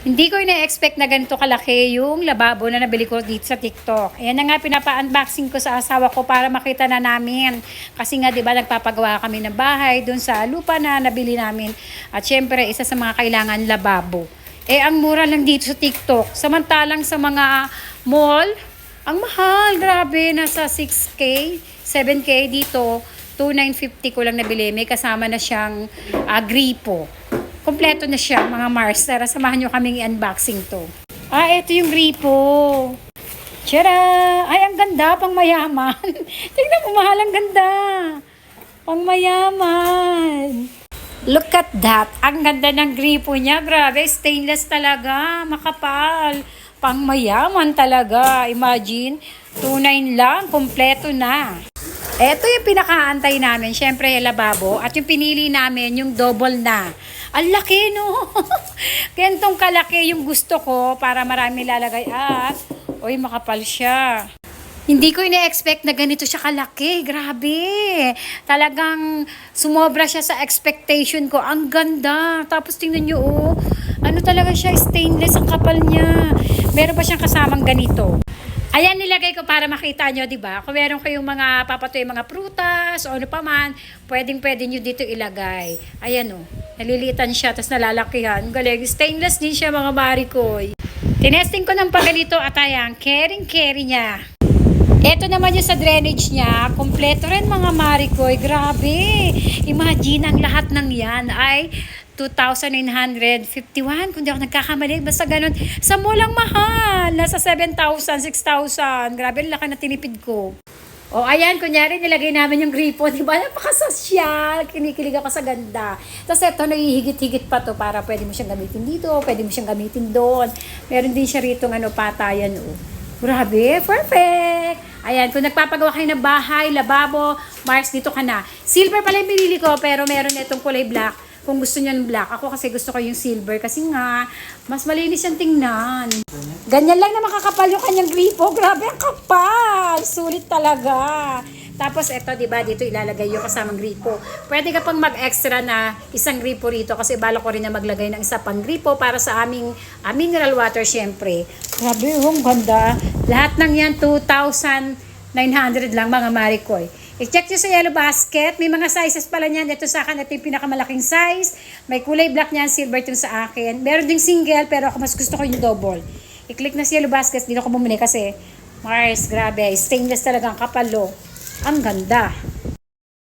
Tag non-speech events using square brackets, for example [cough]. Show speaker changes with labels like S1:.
S1: Hindi ko ina-expect na ganito kalaki yung lababo na nabili ko dito sa TikTok. Ayan na nga, pinapa-unboxing ko sa asawa ko para makita na namin. Kasi nga, di ba, nagpapagawa kami ng bahay dun sa lupa na nabili namin. At syempre, isa sa mga kailangan, lababo. Eh, ang mura lang dito sa TikTok. Samantalang sa mga mall, ang mahal, grabe, nasa 6K, 7K dito. 2,950 ko lang nabili. May kasama na siyang ah, gripo. Kompleto na siya, mga Mars. Tara, samahan nyo kaming i-unboxing to. Ah, ito yung gripo. Tiyara! Ay, ang ganda, pang mayaman. [laughs] Tingnan mo, mahal, ang ganda. Pang mayaman. Look at that. Ang ganda ng gripo niya. Grabe, stainless talaga. Makapal. Pang mayaman talaga. Imagine, 2.9 lang. Kompleto na. Ito yung pinakaantay namin. Siyempre, yung lababo. At yung pinili namin, yung double na. Ang laki, no? [laughs] Gantong kalaki yung gusto ko para marami lalagay. At, oy, makapal siya. Hindi ko ina-expect na ganito siya kalaki. Grabe. Talagang sumobra siya sa expectation ko. Ang ganda. Tapos tingnan nyo, oh. Ano talaga siya, stainless ang kapal niya. Meron pa siyang kasamang ganito. Ayan, nilagay ko para makita nyo, di ba? Kung meron kayong mga papatoy, mga prutas o ano pa man, pwedeng pwede nyo dito ilagay. Ayan o, nalilitan siya, tapos nalalakihan. Galing, stainless din siya mga marikoy. Tinesting ko ng paganito at ayan, caring-carry niya. Ito naman yung sa drainage niya, kompleto rin mga marikoy. Grabe! Imagine ang lahat ng yan ay 2,951. Kung ako nagkakamali, basta ganun. Sa mulang mahal, nasa 7,000, 6,000. Grabe, laki na tinipid ko. O ayan, kunyari nilagay namin yung gripo, di ba? Napakasosyal, kinikilig ako sa ganda. Tapos ito, nahihigit-higit pa to para pwede mo siyang gamitin dito, pwede mo siyang gamitin doon. Meron din siya rito ano, patayan. Oh. Grabe, perfect! Ayan, kung nagpapagawa kayo ng bahay, lababo, Mars, dito ka na. Silver pala yung binili ko, pero meron itong kulay black. Kung gusto niyo ng black, ako kasi gusto ko yung silver kasi nga, mas malinis yung tingnan. Ganyan lang na makakapal yung kanyang gripo. Grabe, ang kapal! Sulit talaga. Tapos ito, di ba, dito ilalagay yung kasamang gripo. Pwede ka pang mag-extra na isang gripo rito kasi bala ko rin na maglagay ng isa pang gripo para sa aming ah, mineral water syempre. Grabe, oh, ang ganda. Lahat ng yan, 2,900 lang mga marikoy. I-check nyo sa yellow basket. May mga sizes pala niyan. Ito sa akin, ito yung pinakamalaking size. May kulay black niyan, silver yung sa akin. Meron ding single, pero ako mas gusto ko yung double. I-click na sa yellow basket, dito ko bumili kasi Mars, grabe. Stainless talaga ang kapalo. Ang ganda.